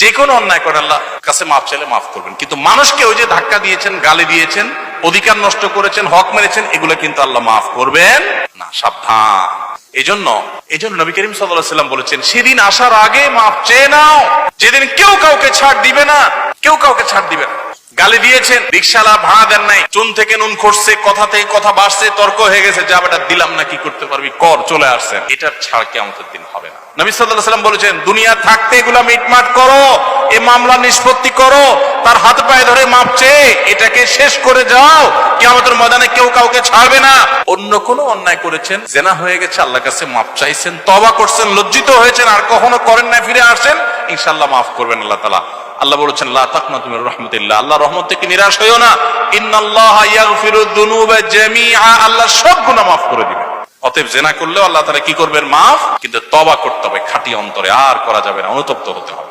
যে কোনো অন্যায় করে আল্লাহ, কাছে মাফ চাইলে মাফ করবেন। কিন্তু মানুষকে ওই যে ধাক্কা দিয়েছেন, গালি দিয়েছেন, অধিকার নষ্ট করেছেন, হক মেরেছেন, এগুলো কিন্তু আল্লাহ মাফ করবেন না, সাবধান। এই জন্য এই জন্য নবী করিম সাল্লাম বলেছেন, সেদিন আসার আগে মাফ চেয়ে নাও। যেদিন কেউ কাউকে ছাড় দিবে না, কেউ কাউকে ছাড় দিবে না। গালি দিয়েছেন রিক্সালা ভাড়া দেন নাই, চুন থেকে নুন খসছে কথা থেকে কথা বাড়ছে, তর্ক হয়ে গেছে, যা বেটা দিলাম না, কি করতে পারবি, কর, চলে আসছেন। এটার ছাড় কেমন দিন হবে না। নবী বলেছেন, দুনিয়া থাকতে এগুলা মিটমাট করো, এ মামলা নিষ্পত্তি করো, তার হাত পায়ে ধরে মাপ চেয়ে এটাকে শেষ করে যাও কেমতের ময়দানে কেউ কাউকে ছাড়বে না। অন্য অন্যায় করেছেন, জেনা হয়ে গেছে আল্লাহ কাছে মাপ চাইছেন তবা করছেন, লজ্জিত হয়েছেন, আর কখনো করেন না ফিরে আসেন ইনশাল্লাহ মাফ করবেন আল্লাহ তালা আল্লাহ বলেছেন, লা তাকনা তুমি রহমতুল্লাহ। আল্লাহ রহমত থেকে নিরাশ হইও না। ইন্নাল্লাহ ইয়াগফিরু জামিআ। আল্লাহ সব গুনাহ মাফ করে দিবেন। অতএব জেনা করলেও আল্লাহ তারা কি করবেন? মাফ। কিন্তু তবা করতে হবে। খাঁটি অন্তরে। আর করা যাবে না। অনুতপ্ত হতে হবে।